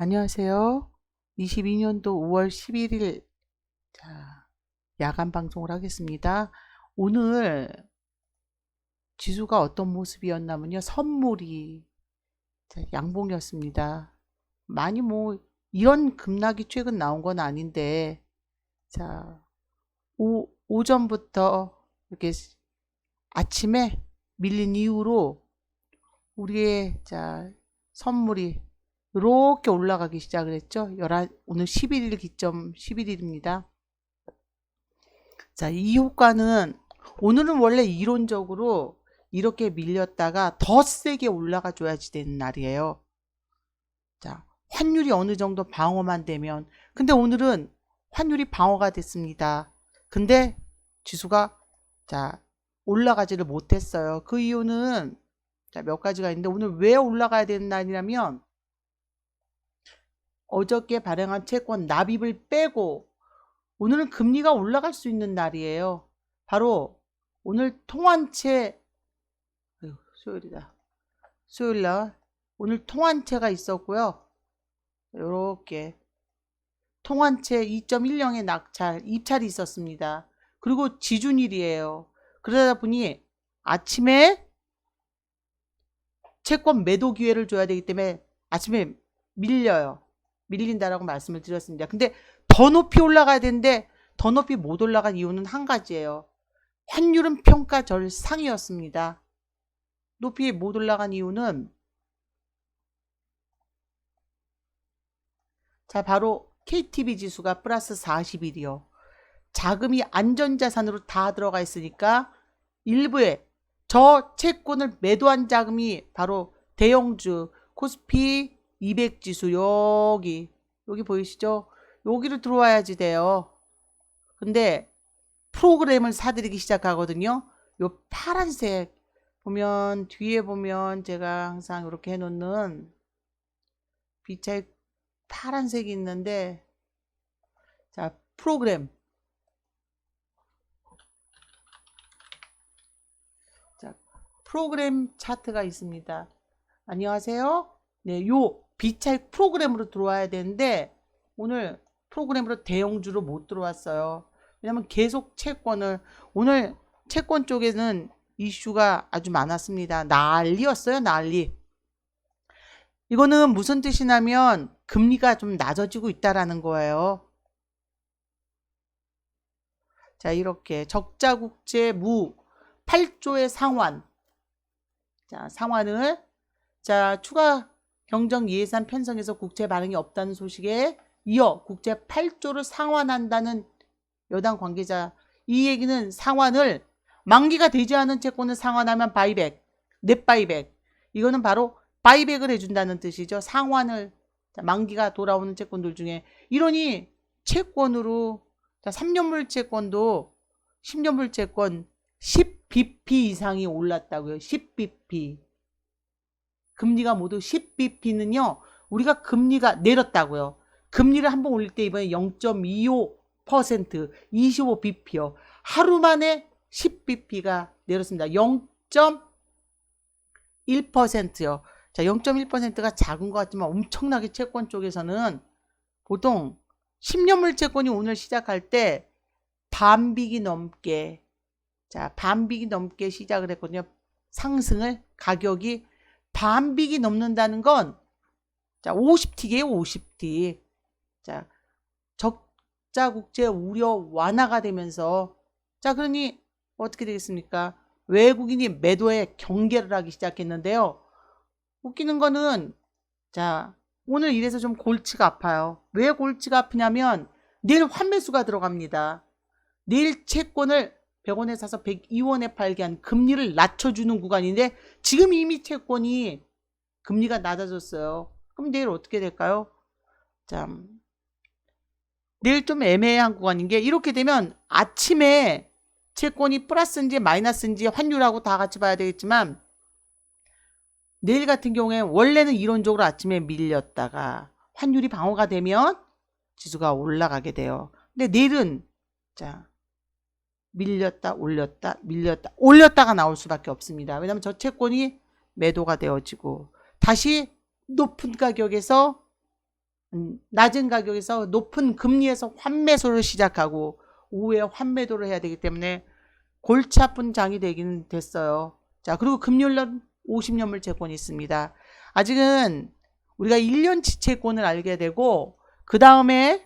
안녕하세요. 22년도 5월 11일 자, 야간 방송을 하겠습니다. 오늘 지수가 어떤 모습이었냐면요. 선물이 자, 양봉이었습니다. 많이 뭐 이런 급락이 최근 나온 건 아닌데 자, 오, 오전부터 이렇게 아침에 밀린 이후로 우리의 자, 선물이 이렇게 올라가기 시작을 했죠. 11, 오늘 11일 기점 11일입니다. 자, 이 효과는 오늘은 원래 이론적으로 이렇게 밀렸다가 더 세게 올라가 줘야지 되는 날이에요. 자, 환율이 어느 정도 방어만 되면 근데 오늘은 환율이 방어가 됐습니다. 근데 지수가 자, 올라가지를 못했어요. 그 이유는 자, 몇 가지가 있는데 오늘 왜 올라가야 되는 날이냐면 어저께 발행한 채권 납입을 빼고 오늘은 금리가 올라갈 수 있는 날이에요. 바로 오늘 통환채 수요일이다. 수요일 날 오늘 통환채가 있었고요. 요렇게 통환채 2.10의 낙찰, 입찰이 있었습니다. 그리고 지준일이에요. 그러다 보니 아침에 채권 매도 기회를 줘야 되기 때문에 아침에 밀려요. 밀린다라고 말씀을 드렸습니다. 근데 더 높이 올라가야 되는데 더 높이 못 올라간 이유는 한 가지예요. 환율은 평가 절 상이었습니다. 높이 못 올라간 이유는 자 바로 KTB 지수가 플러스 41이요. 자금이 안전자산으로 다 들어가 있으니까 일부에 저 채권을 매도한 자금이 바로 대형주 코스피 200 지수 여기 여기 보이시죠? 여기로 들어와야지 돼요. 근데 프로그램을 사들이기 시작하거든요. 요 파란색 보면 뒤에 보면 제가 항상 이렇게 해놓는 빛의 파란색이 있는데 자 프로그램 자 프로그램 차트가 있습니다. 안녕하세요. 네, 요 비차익 프로그램으로 들어와야 되는데 오늘 프로그램으로 대형주로 못 들어왔어요. 왜냐면 계속 채권을 오늘 채권 쪽에는 이슈가 아주 많았습니다. 난리였어요, 난리. 이거는 무슨 뜻이냐면 금리가 좀 낮아지고 있다라는 거예요. 자, 이렇게 적자 국제 무 8조의 상환. 자, 상환을 자, 추가 경정 예산 편성에서 국채 반응이 없다는 소식에 이어 국채 8조를 상환한다는 여당 관계자 이 얘기는 상환을 만기가 되지 않은 채권을 상환하면 바이백, 넷 바이백. 이거는 바로 바이백을 해준다는 뜻이죠. 상환을 자, 만기가 돌아오는 채권들 중에 이러니 채권으로 자, 3년물 채권도 10년물 채권 10bp 이상이 올랐다고요. 10bp. 금리가 모두 10bp는요. 우리가 금리가 내렸다고요. 금리를 한번 올릴 때 이번에 0.25% 25bp요. 하루 만에 10bp가 내렸습니다. 0.1%요. 자, 0.1%가 작은 것 같지만 엄청나게 채권 쪽에서는 보통 10년물 채권이 오늘 시작할 때 반비기 넘게 자, 반비기 넘게 시작을 했거든요. 상승을 가격이 반비기 넘는다는 건 자, 50T예요, 50T. 자, 적자 국제 우려 완화가 되면서 자, 그러니 어떻게 되겠습니까? 외국인이 매도에 경계를 하기 시작했는데요. 웃기는 거는 자, 오늘 이래서 좀 골치가 아파요. 왜 골치가 아프냐면 내일 환매수가 들어갑니다. 내일 채권을 100원에 사서 102원에 팔게 한 금리를 낮춰주는 구간인데 지금 이미 채권이 금리가 낮아졌어요. 그럼 내일 어떻게 될까요? 참 내일 좀 애매한 구간인 게 이렇게 되면 아침에 채권이 플러스인지 마이너스인지 환율하고 다 같이 봐야 되겠지만 내일 같은 경우에 원래는 이론적으로 아침에 밀렸다가 환율이 방어가 되면 지수가 올라가게 돼요. 근데 내일은 자 밀렸다 올렸다 밀렸다 올렸다가 나올 수밖에 없습니다. 왜냐하면 저 채권이 매도가 되어지고 다시 높은 가격에서 음, 낮은 가격에서 높은 금리에서 환매소를 시작하고 오후에 환매도를 해야 되기 때문에 골치 아픈 장이 되기는 됐어요. 자, 그리고 금요일날 50년물 채권이 있습니다. 아직은 우리가 1년치 채권을 알게 되고 그 다음에